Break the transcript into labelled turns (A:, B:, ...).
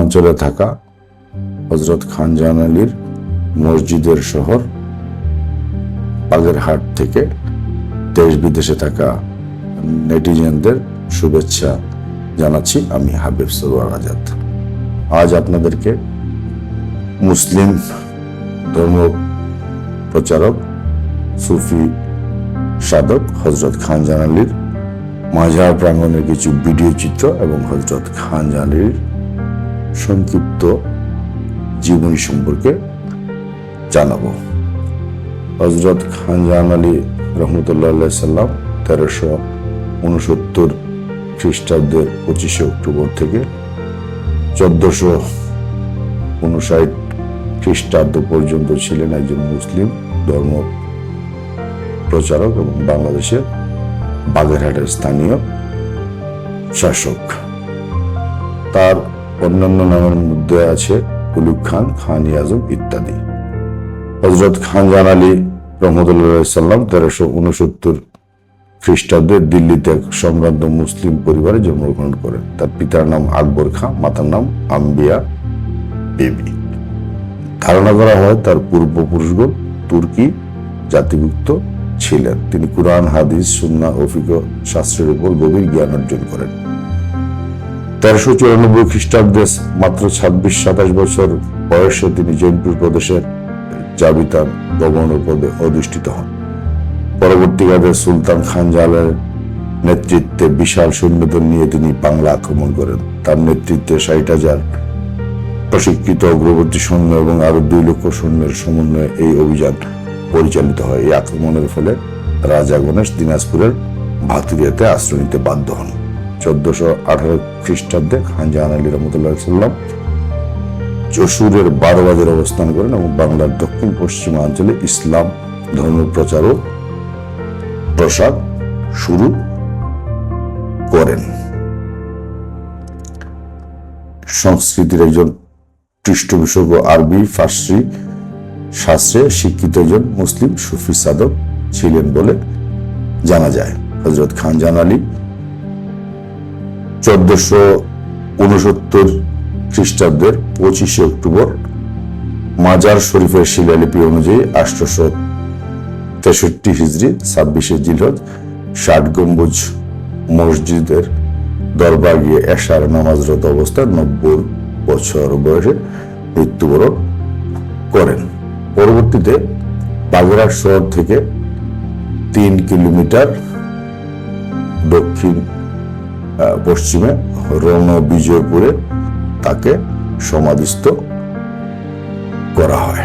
A: পশ্চিমাঞ্চলে থাকা হজরত খানজাহান আলীর মসজিদের শহর, বাগেরহাট থেকে দেশ বিদেশে থাকা নেটিজেনদের শুভেচ্ছা জানাচ্ছি আমি হাবিব সরোয়ার আজাদ। আজ আপনাদেরকে মুসলিম ধর্ম প্রচারক, সুফি সাধক হজরত খান জানালির মাঝার প্রাঙ্গণের কিছু ভিডিও চিত্র এবং হজরত খান জানালির সংক্ষিপ্ত জীবনী সম্পর্কে জানাব। হজরত খান জাহান আলী রহমতুল্লাহ সাল্লাম তেরোশো উনসত্তর খ্রিস্টাব্দের পঁচিশে অক্টোবর থেকে চোদ্দশো উনষাট খ্রিস্টাব্দ পর্যন্ত ছিলেন একজন মুসলিম ধর্ম প্রচারক এবং বাংলাদেশের বাগেরহাটের স্থানীয় শাসক। তার অন্যান্য নামের মধ্যে আছে কুলুক খান খান ইয়াজম ইত্যাদি। হজরত খান জান আলী রহমতুল্লাহ সাল্লাম তেরোশো উনসত্তর খ্রিস্টাব্দে দিল্লিতে এক সম্ভ্রান্ত মুসলিম পরিবারে জন্মগ্রহণ করেন। তার পিতার নাম আকবর খান, মাতার নাম আম্বিয়া বেবি। ধারণা করা হয় তার পূর্বপুরুষগণ তুর্কি জাতিভুক্ত ছিলেন। তিনি কুরআন, হাদিস সুন্না ও ফিকহ শাস্ত্রের উপর গভীর জ্ঞান অর্জন করেন। তেরোশো চুরানব্বই খ্রিস্টাব্দে মাত্র ছাব্বিশ, সাতাশ বছর বয়সে তিনি জৈনপুর প্রদেশের জাবিতান গভর্নর পদে অধিষ্ঠিত হন। পরবর্তীকালে সুলতান খান জালালের নেতৃত্বে বিশাল সৈন্যদের নিয়ে তিনি বাংলা আক্রমণ করেন। তার নেতৃত্বে ষাট হাজার প্রশিক্ষিত অগ্রবর্তী সৈন্য এবং আরও দুই লক্ষ সৈন্যের সমন্বয়ে এই অভিযান পরিচালিত হয়। এই আক্রমণের ফলে রাজা গণেশ দিনাজপুরের ভাতুরিয়াতে আশ্রয় নিতে বাধ্য হন। চোদ্দশো আঠারো খ্রিস্টাব্দে খান জাহান আলী রহমতুল্লাহ সাল্লাম বারোবাজার অবস্থান করেন এবং বাংলার দক্ষিণ পশ্চিমাঞ্চলে ইসলাম ধর্ম প্রচার ও প্রসার শুরু করেন। সংস্কৃতির একজন পৃষ্ঠপোষক আরবি, ফার্সি শাস্ত্রে শিক্ষিত একজন মুসলিম সুফি সাধক ছিলেন বলে জানা যায়। হজরত খান জান আলী চোদ্দশো উনসত্তর খ্রিস্টাব্দের পঁচিশে অক্টোবর মাজার শরীফের শিলালিপি অনুযায়ী আঠারোশো তেষট্টি হিজড়ি ছাব্বিশে জিলহজ, ষাট গম্বুজ মসজিদের দরবার গিয়ে এশার নামাজরত অবস্থায় নব্বই বছর বয়সে মৃত্যুবরণ করেন। পরবর্তীতে বাগেরহাট শহর থেকে তিন কিলোমিটার দক্ষিণ পশ্চিমে রণ বিজয়পুরে তাকে সমাধিস্থ করা হয়।